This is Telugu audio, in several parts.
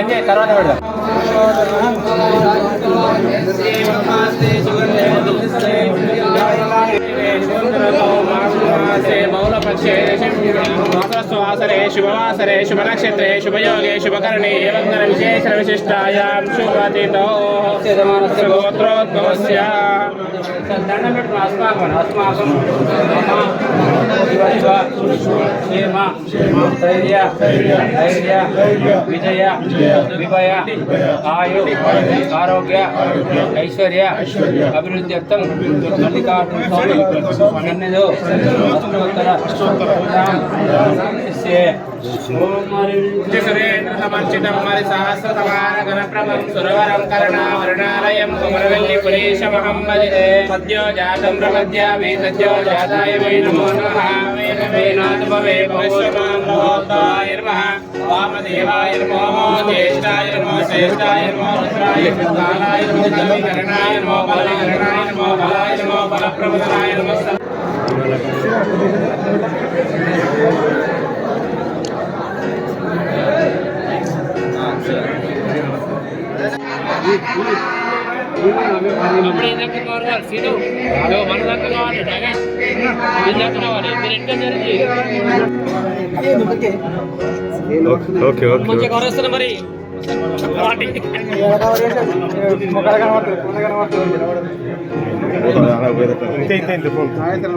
ఆగి చేయి తర్వాత పెడదాం మౌనపక్షే శుభవాసరే శుభనక్షత్రే శుభయోగే శుభకరణే ఏవంగన విశేష విశిష్టాయాం శుభతితో గోత్రోద్భవస్య దండం పెట్టు అస్మాకం అస్మాకం క్షేమ ధైర్య ధైర్య విజయ విభయ ఆయు ఆరోగ్య ఐశ్వర్య అభివృద్ధ్యర్థం మల్లికార్జున స్వామి నన్నెదు అష్టోత్తర మరి సహస్రతమానగణప్రభం సురవరం కరుణావరుణాలయం కుమరవెల్లి పురేశమహం వదిదే సద్యో జాతం ప్రపద్యామి సద్యో జాతాయ వై నమో నమః వేనాథమవే భవిష్యమాన్ మహోత్తాయ నమః వామదేవాయ నమో జ్యేష్ఠాయ నమో శ్రేష్ఠాయ నమో రుద్రాయ కాలాయ నమో జలకరణాయ నమో బలకరణాయ నమో బలాయ నమో బలప్రభుతాయ నమో అప్పుడు ఏం దక్క కావాలి సీను అదో మన దక్క కావాలి జగన్ ఏం దక్క కావాలి మీరు ఎంత జరిగి ఓకే ఓకే. మంచిగా కవరేస్తున్నా మరి సాయంత్రం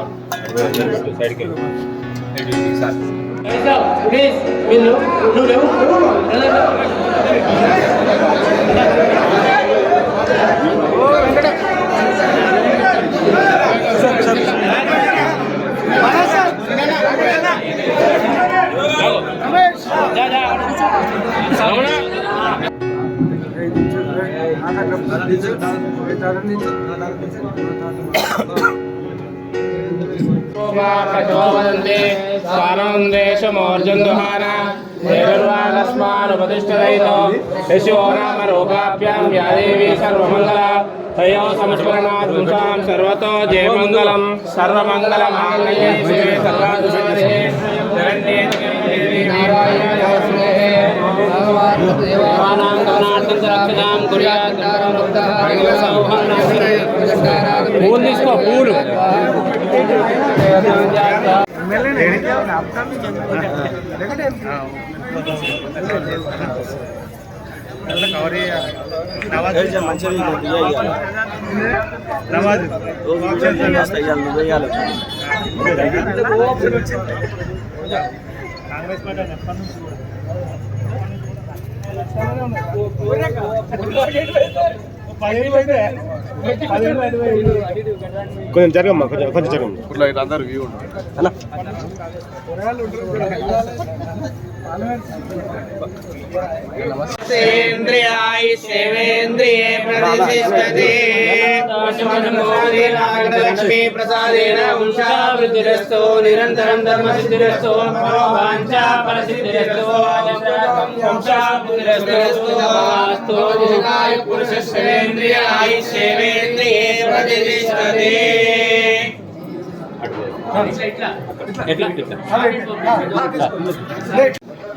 ముందు సైడ్కి వెళ్ళు ప్లీజ్ మీరు నువ్వు ఏర్వాగస్మానుపతిష్ఠదైతో యశో నామ రోగాభ్యాం యాదేవి సర్వమంగళ తయో సంస్మరణాత్ పుంసాం సర్వతో జయమంగళం. శివే శరణ్యే దేవి నారాయణ నమస్తే దేవానాం పూలు కొంచెం జరగమ్మా కొంచెం కొంచెం జరగమ్మా. ఇట్లా ఇట్లా అందరు వ్యూ సేంద్రియాయ సేవేంద్రియే ప్రతిష్టతే. లక్ష్మీ ప్రసాదేన వంశావృద్ధిరస్తో నిరంతరం ధర్మ సిద్ధిరస్తో వాంఛా పురుష సేంద్రియాయ సేవేంద్రియే ప్రతిష్టతే. ఎట్లా ఎట్లా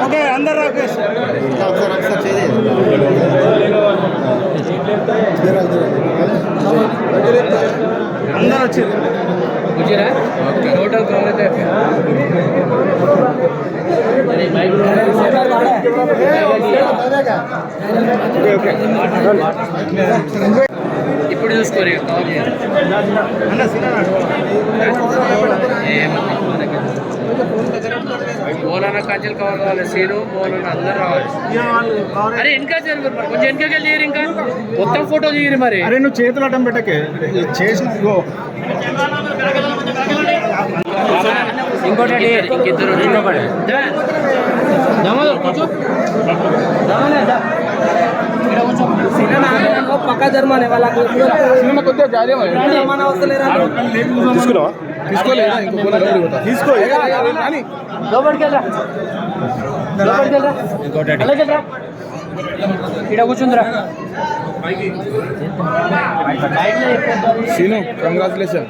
ఓకే అందరు అందరు వచ్చారు. టోటల్ కవర్ అయితే ఇప్పుడు చూసుకోరు కవర్ చేయాలి మోలన్న కంచెలు కవర్ కావాలి సీను మోలన్న అందరు రావాలి. అరే ఇంకా చేయరు మరి? కొంచెం వెనకకి చేయరు ఇంకా? మొత్తం ఫోటో తీయరు మరి. అరే నువ్వు చేతులు అడ్డం పెట్టకే. చేసిన ఇగో. ఇంకోటి ఇంకిద్దరు ఇంకొకటి కూర్చో. పక్క జర్మనీ వాళ్ళకి సినిమా కొద్దిగా తీసుకోలేదా ఇంకో తీసుకో ఇక్కడ కూర్చుందిరా. సీను కంగ్రాచులేషన్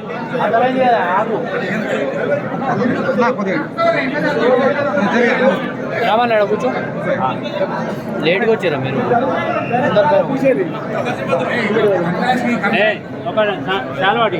రావాలి కూర్చో. లేట్గా వచ్చారా మీరు. చాలా వాటి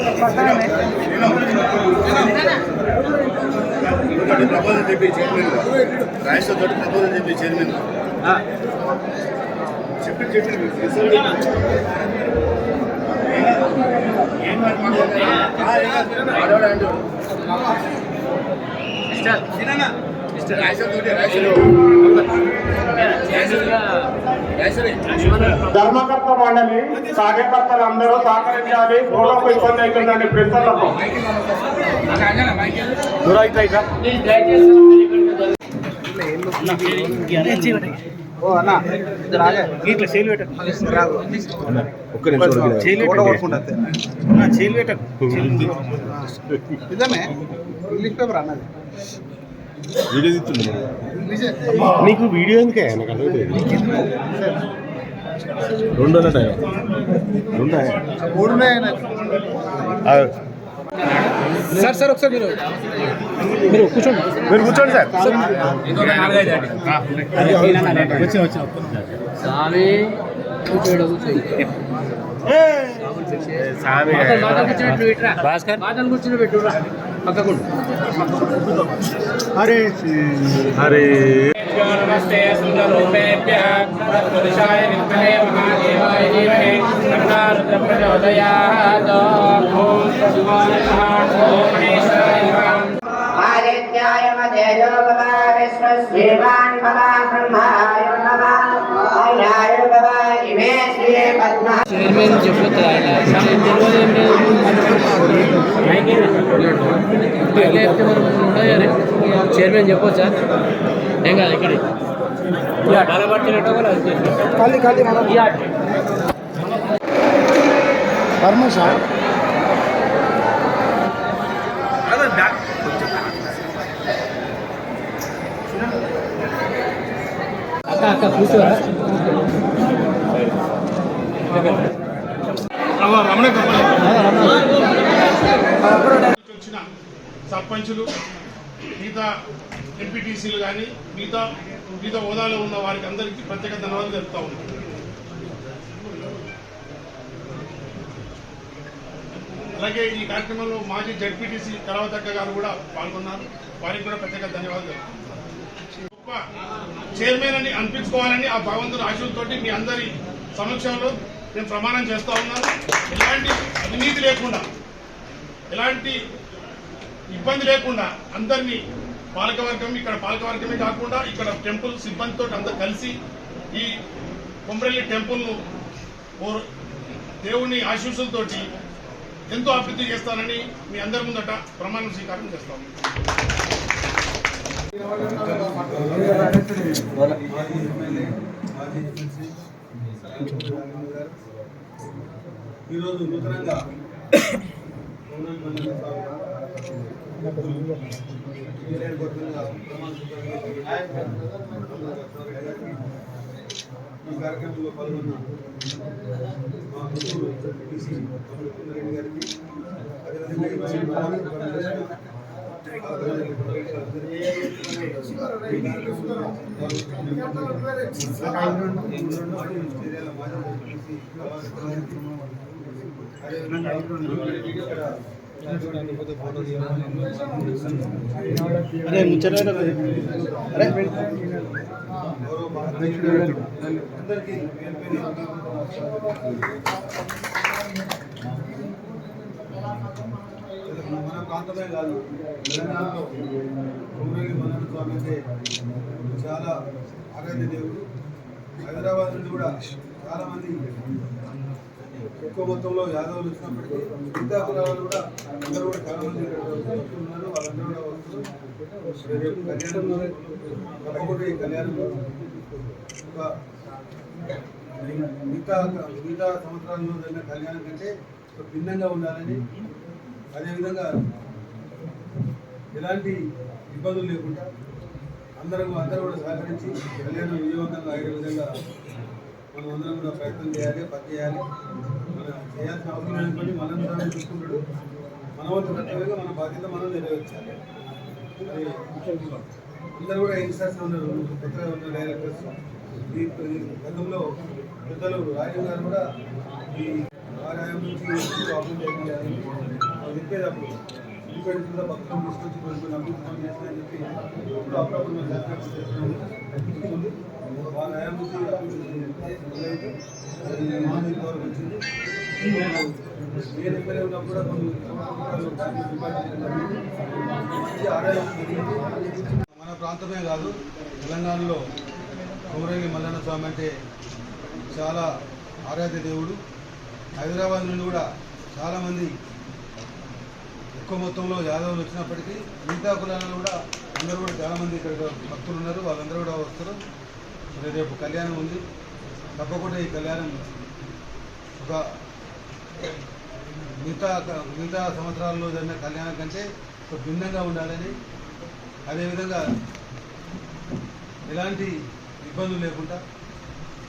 బ్రహ్మణాకారం ప్రపోజల్ చెప్పి చైర్మన్ రాష్ట్ర తోటి ప్రపోజల్ చెప్పి చైర్మన్ చెప్పి చెప్పి ధర్మకర్త మండలి కార్యకర్తలు అందరూ సహకరించాలి. గోడకు ఇబ్బంది అవుతుందండి రాగా ఇట్లా చేలు పెట్టకు రాదు ఒక్క నిమిషం. చేలు కూడా కొట్టుకుంటుంది అన్న చేలు పెట్టకు నిజమే. ఇంగ్లీష్ పేపర్ అన్నది. వీడియో తీస్తుండే నీకు వీడియో ఎందుకే? నాకు అర్థమైతే రెండు అన్నట్టు రెండు? మూడు సార్ సార్ ఒకసారి మీరు మీరు కూర్చోండి. మీరు కూర్చోండి సార్. వచ్చిన వచ్చిన స్వామి కూర్చోడు సామి భాస్కర్? మాటలు हरे हरे नमस्ते सुन्दरूपेभ्यः तत्पुरुषाय विद्महे महादेवाय इमे जपत చైర్మన్ చెప్పొచ్చా ఏం కాదు ఇక్కడ పర్మిషన్ అక్క అక్క కూర్చోరా వచ్చిన సర్పంచులు మిగతా ఎంపీటీసీలు కానీ మిగతా మిగతా హోదాలో ఉన్న వారికి అందరికీ ప్రత్యేక ధన్యవాదాలు తెలుపుతా ఉన్నాను అలాగే ఈ కార్యక్రమంలో మాజీ జడ్పీటీసీ కలవతక్క గారు కూడా పాల్గొన్నారు. వారికి కూడా ప్రత్యేక ధన్యవాదాలు గొప్ప చైర్మన్ అని అనిపించుకోవాలని ఆ భగవంతుని ఆశలతోటి మీ అందరి సమక్షంలో నేను ప్రమాణం చేస్తా ఉన్నాను. ఎలాంటి అవినీతి లేకుండా ఎలాంటి ఇబ్బంది లేకుండా అందరినీ పాలకవర్గం ఇక్కడ పాలకవర్గమే కాకుండా ఇక్కడ టెంపుల్ సిబ్బందితో అందరు కలిసి ఈ కొమరెల్లి టెంపుల్ను ఓ దేవుని ఆశీస్సులతోటి ఎంతో అభివృద్ధి చేస్తానని మీ అందరి ముందట ప్రమాణ స్వీకారం చేస్తాము ఈరోజు నూతనంగా ఈ కార్యక్రమంలో పాల్గొన్న మా మిత్రుడు బీసీ రెడ్డి గారికి అదేవిధంగా అరే ముచ్చట అరే. అందరికీ మన ప్రాంతమే కాదు తెలంగాణలో కొమరేలి మల్లన్న స్వామి అంటే చాలా ఆరాధ్య దేవుడు. హైదరాబాద్ నుండి కూడా చాలా మంది ఎక్కువ మొత్తంలో యాదవులు వచ్చినప్పటికీ మిగతా కులాలు కూడా అందరూ కూడా చాలా మంది వస్తున్నారు వాళ్ళందరూ కూడా వస్తున్నారు. రేపు కళ్యాణం తప్పకుండా ఈ కళ్యాణంలో ఒక మిగతా మిగతా సంవత్సరాల్లో జరిగిన కళ్యాణం కంటే భిన్నంగా ఉండాలని అదేవిధంగా ఎలాంటి ఇబ్బందులు లేకుండా అందరూ అందరూ కూడా సహకరించి కళ్యాణం విజయవంతంగా అయ్యే విధంగా మనం అందరం కూడా ప్రయత్నం చేయాలి పని చేయాలి చేయాల్సిన అవసరం లేనటువంటి మనం మనం చూసుకుంటాడు మన వంతు కర్తవ్యంగా మన బాధ్యత మనం నెరవేర్చాలి అందరూ కూడా ఇన్స్టాస్ ఉన్నారు కొత్తగా ఉన్న డైరెక్టర్స్ ఈ గతంలో పెద్దలు రాజీవ్ గారు కూడా ఈ ఆదాయం నుంచి ప్రాబ్లం చేయమని చెప్పేటప్పుడు కూడా భక్తులు తీసుకొచ్చి కొన్ని కొన్ని అభివృద్ధి చేస్తాయని చెప్పి ఇప్పుడు అప్పుడప్పుడు మేము దర్శనం వాళ్ళ వచ్చింది నేను ఉన్నప్పుడు మన ప్రాంతమే కాదు తెలంగాణలో కొమరేలి మల్లన్న స్వామి అంటే చాలా ఆరాధ్య దేవుడు. హైదరాబాద్ నుండి కూడా చాలామంది ఎక్కువ మొత్తంలో యాదవులు వచ్చినప్పటికీ మిగతా కులాలలో కూడా అందరూ కూడా చాలామంది ఇక్కడ భక్తులు ఉన్నారు వాళ్ళందరూ కూడా వస్తారు. మరి రేపు కళ్యాణం ఉంది. తప్పకుండా ఈ కళ్యాణం ఒక మిగతా మిగతా సంవత్సరాల్లో జరిగిన కళ్యాణం కంటే ఒక భిన్నంగా ఉండాలని అదేవిధంగా ఎలాంటి ఇబ్బందులు లేకుండా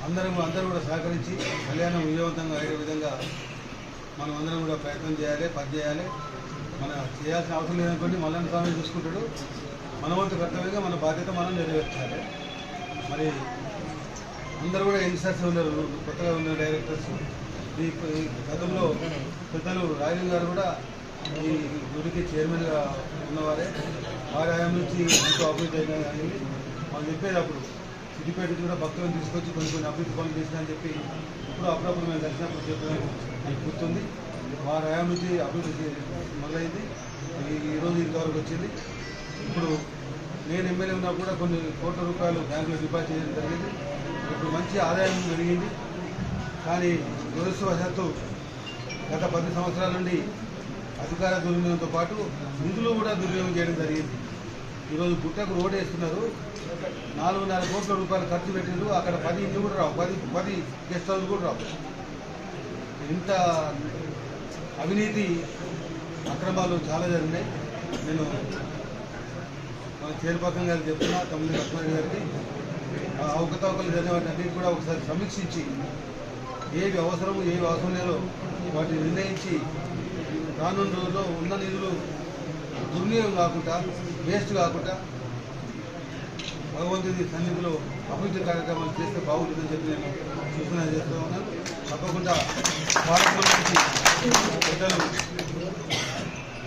అందరం అందరూ కూడా సహకరించి కళ్యాణం విజయవంతంగా అయ్యే విధంగా మనం అందరం కూడా ప్రయత్నం చేయాలి పని చేయాలి. మన చేయాల్సిన అవసరం లేదనుకోండి మల్లన్న స్వామి చూసుకుంటాడు. మన వంతు కర్తవ్యంగా మన బాధ్యత మనం నెరవేర్చాలి. మరి అందరూ కూడా యంగ్స్టర్స్ ఉన్నారు కొత్తగా ఉన్న డైరెక్టర్స్. ఈ గతంలో పెద్దలు రాజీవ్ గారు కూడా ఈ గుడికి చైర్మన్గా ఉన్నవారే. వారి హయాం నుంచి ఎంతో అభివృద్ధి అయినా కానీ వాళ్ళు చెప్పేది అప్పుడు సిద్దిపేట కూడా భక్తులను తీసుకొచ్చి కొన్ని కొన్ని అభివృద్ధి పనులు చేసినా అని చెప్పి ఇప్పుడు అప్పుడప్పుడు మేము కలిసినప్పుడు చెప్పడం నాకు గుర్తుంది. వారి హయాం నుంచి అభివృద్ధి మొదలైంది. ఈ- ఈరోజు ఇంతవరకు వచ్చింది. ఇప్పుడు నేను ఎమ్మెల్యే ఉన్నా కూడా కొన్ని కోట్ల రూపాయలు బ్యాంకులో డిపాజిట్ చేయడం జరిగింది. ఇప్పుడు మంచి ఆదాయం పెరిగింది. కానీ దురదృష్టవశాత్తు గత పది సంవత్సరాల నుండి అధికార దుర్వినియోగంతో పాటు నిధులు కూడా దుర్వినియోగం చేయడం జరిగింది. ఈరోజు గుట్టకు రోడ్ వేస్తున్నారు. నాలుగున్నర కోట్ల రూపాయలు ఖర్చు పెట్టిండ్రు. అక్కడ పది ఇల్లు కూడా రావు. పది పది గెస్ట్ హౌస్ కూడా రావు. ఇంత అవినీతి అక్రమాలు చాలా జరిగినాయి. నేను మన గారికి చెప్తున్నా తమిళ లక్ష్మణ్ గారికి. అవకతవకలు జరిగిన వాటి అన్నిటి కూడా ఒకసారి సమీక్షించి ఏవి అవసరము ఏవి అవసరం లేదో వాటిని నిర్ణయించి రానున్న రోజుల్లో ఉన్న నిధులు దుర్వినియోగం కాకుండా వేస్ట్ కాకుండా భగవంతుడి సన్నిధిలో అభివృద్ధి కార్యక్రమాలు చేస్తే బాగుంటుందని చెప్పి నేను సూచన చేస్తూ ఉన్నాను. తప్పకుండా పాలకుల నుంచి పెద్దలు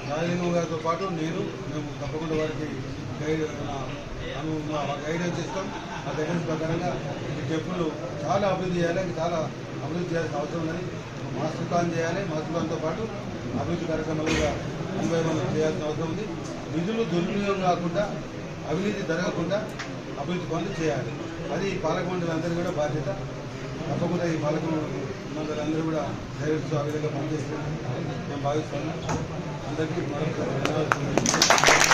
రాజలింగం గారితో పాటు నేను మేము తప్పకుండా వారికి గైడ్ అను గైడెన్స్ ఇస్తాం ఆ గైడెన్స్ ప్రకారంగా ఈ టెంపుల్ చాలా అభివృద్ధి చేయాలి చాలా అభివృద్ధి చేయాల్సిన అవసరం ఉన్నది. మాస్టర్ ప్లాన్ చేయాలి మాస్టర్ ప్లాన్తో పాటు అభివృద్ధి కార్యక్రమాలుగా కూడా అనుభవం చేయాల్సిన అవసరం ఉంది. నిధులు దుర్వినియోగం కాకుండా అవినీతి జరగకుండా అభివృద్ధి పనులు చేయాలి. అది పాలక మండలి కూడా బాధ్యత. తప్పకుండా ఈ పాలక మండలి కూడా డైరెక్ట్స్ ఆ విధంగా మేము నేను భావిస్తున్నాను. అందరికీ మరొక ధన్యవాదాలు.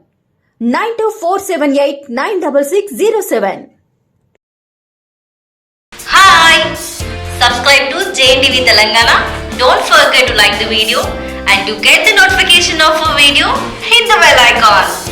nine two four seven eight nine double six zero seven. Hi, subscribe to JNTV Telangana. Don't forget to like the video and to get the notification of a video, hit the bell icon.